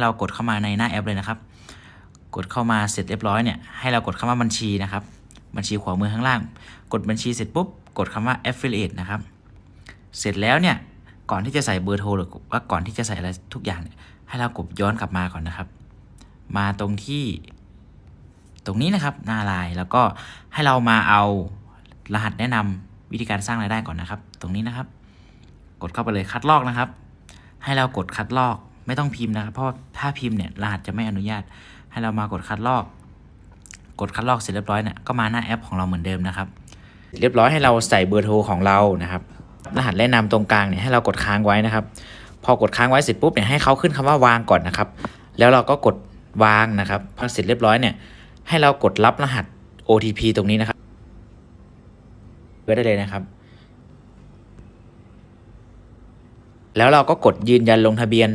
เรากดเข้ามาในหน้าแอปเลยนะครับ กดเข้ามาเสร็จเรียบร้อยเนี่ยให้เรากดคำว่าบัญชีนะครับ บัญชีขวามือข้างล่าง กดบัญชีเสร็จปุ๊บกดคำว่า affiliate นะครับ เสร็จแล้วเนี่ยก่อนที่จะใส่เบอร์โทรหรือว่าก่อนที่จะใส่อะไรทุกอย่างให้เรากดย้อนกลับมาก่อนนะครับ มาตรงที่ ตรงนี้นะครับหน้าไลน์แล้วก็ให้เรามาเอารหัสแนะนำวิธีการสร้างรายได้ก่อนนะครับ ตรงนี้นะครับ กดเข้าไปเลยคัดลอกนะครับ ให้เรากดคัดลอก ไม่ต้องพิมพ์นะครับ เพราะถ้าพิมพ์เนี่ยรหัสจะไม่อนุญาต ให้เรามากดคัดลอก กดคัดลอกเสร็จเรียบร้อยเนี่ยก็มาหน้าแอปของเราเหมือนเดิมนะครับ เรียบร้อยให้เราใส่เบอร์โทรของเรานะครับ รหัสแนะนำตรงกลางเนี่ยให้เรากดค้างไว้นะครับ พอกดค้างไว้เสร็จปุ๊บเนี่ยให้เขาขึ้นคำว่าวางก่อนนะครับ แล้วเราก็กดวางนะครับพอเสร็จเรียบร้อยเนี่ยให้เรากดรับรหัส OTP ตรงนี้นะครับไว้ได้เลยนะครับ แล้วเราก็กดยืนยันลงทะเบียน